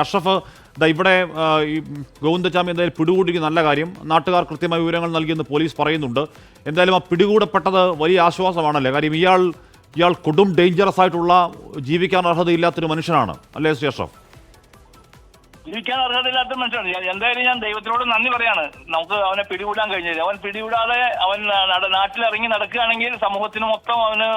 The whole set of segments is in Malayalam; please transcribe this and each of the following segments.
അഷ്റഫ് ഇവിടെ ഈ ഗോവിന്ദചാമി എന്തായാലും പിടികൂടിക്ക് നല്ല കാര്യം. നാട്ടുകാർ കൃത്യമായ വിവരങ്ങൾ നൽകിയെന്ന് പോലീസ് പറയുന്നുണ്ട്. എന്തായാലും ആ പിടികൂടപ്പെട്ടത് വലിയ ആശ്വാസമാണല്ലേ? കാര്യം ഇയാൾ ഇയാൾ കൊടും ഡേഞ്ചറസ് ആയിട്ടുള്ള ജീവിക്കാൻ അർഹതയില്ലാത്തൊരു മനുഷ്യനാണ്. അല്ലേ ശ്രീ അഷ്റഫ്? ജീവിക്കാൻ അർഹതയില്ലാത്ത മനുഷ്യനാണ്. എന്തായാലും ഞാൻ ദൈവത്തിനോട് നന്ദി പറയാണ്. നമുക്ക് അവനെ പിടികൂടാൻ കഴിഞ്ഞത് അവൻ പിടികൂടാതെ അവൻ നട- നാട്ടിലിറങ്ങി നടക്കുകയാണെങ്കിൽ സമൂഹത്തിന് മൊത്തം അവന്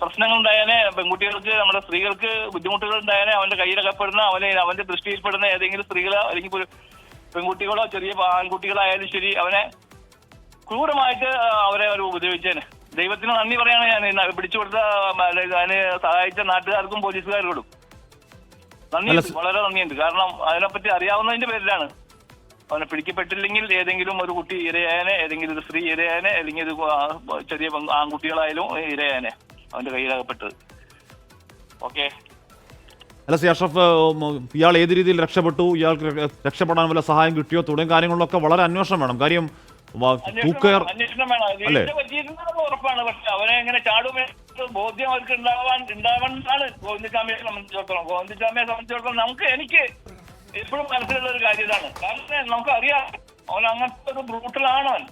പ്രശ്നങ്ങൾ ഉണ്ടായാലേ പെൺകുട്ടികൾക്ക് നമ്മുടെ സ്ത്രീകൾക്ക് ബുദ്ധിമുട്ടുകൾ ഉണ്ടായാലേ അവന്റെ കയ്യിലകപ്പെടുന്ന അവനെ അവന്റെ ദൃഷ്ടിയിൽപ്പെടുന്ന ഏതെങ്കിലും സ്ത്രീകളോ അല്ലെങ്കിൽ പെൺകുട്ടികളോ ചെറിയ ആൺകുട്ടികളായാലും ശരി അവനെ ക്രൂരമായിട്ട് അവരെ അവർ ഉപദ്രവിച്ചേനെ. ദൈവത്തിന് നന്ദി പറയാണ് ഞാൻ. പിടിച്ചു കൊടുത്ത അതിന് സഹായിച്ച നാട്ടുകാർക്കും പോലീസുകാരോടും. നന്ദിയുണ്ട് വളരെ നന്ദിയുണ്ട് കാരണം അതിനെപ്പറ്റി അറിയാവുന്നതിന്റെ പേരിലാണ്. അവനെ പിടിക്കപ്പെട്ടില്ലെങ്കിൽ ഏതെങ്കിലും ഒരു കുട്ടി ഇരയാനെ ഏതെങ്കിലും ഒരു സ്ത്രീ ഇരയാനെ അല്ലെങ്കിൽ ഒരു ചെറിയ ആൺകുട്ടികളായാലും ഇരയായനെ. അവന്റെ കയ്യിലകപ്പെട്ടത്. ഓക്കെ അല്ല സി അഷ്റഫ് ഇയാൾ ഏത് രീതിയിൽ രക്ഷപ്പെട്ടു? ഇയാൾക്ക് രക്ഷപ്പെടാൻ വല്ല സഹായം കിട്ടിയോ? തുടങ്ങിയ കാര്യങ്ങളിലൊക്കെ വളരെ അന്വേഷണം വേണം. കാര്യം തൂക്കയർ അല്ലേ? ഉറപ്പാണ്. പക്ഷെ അവനെ എങ്ങനെ ചാടുമേ ബോധ്യം അവർക്ക് ഉണ്ടാവാൻ ഉണ്ടാവാനാണ് ഗോവിന്ദസ്വാമിയെ സംബന്ധിച്ചിടത്തോളം. ഗോവിന്ദസ്വാമിയെ സംബന്ധിച്ചിടത്തോളം നമുക്ക് എനിക്ക് എപ്പോഴും മനസ്സിലുള്ള ഒരു കാര്യം ഇതാണ്. കാരണം നമുക്ക് അറിയാം. അവൻ അങ്ങനത്തെ ഒരു ബ്രൂട്ടലാണ് അവൻ.